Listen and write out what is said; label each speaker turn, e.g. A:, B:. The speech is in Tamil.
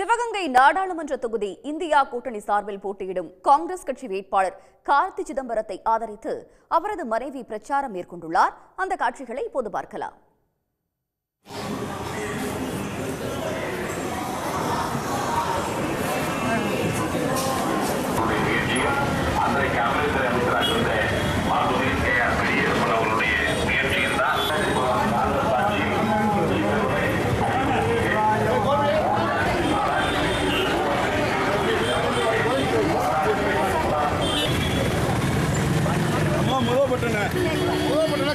A: சிவகங்கை நாடாளுமன்ற தொகுதி இந்தியா கூட்டணி சார்பில் போட்டியிடும் காங்கிரஸ் கட்சி வேட்பாளர் கார்த்தி சிதம்பரத்தை ஆதரித்து அவரது மனைவி பிரச்சாரம் மேற்கொண்டுள்ளார். அந்த காட்சிகளை இப்போது பார்க்கலாம்.
B: அம்மா முதல் பட்டன முதல்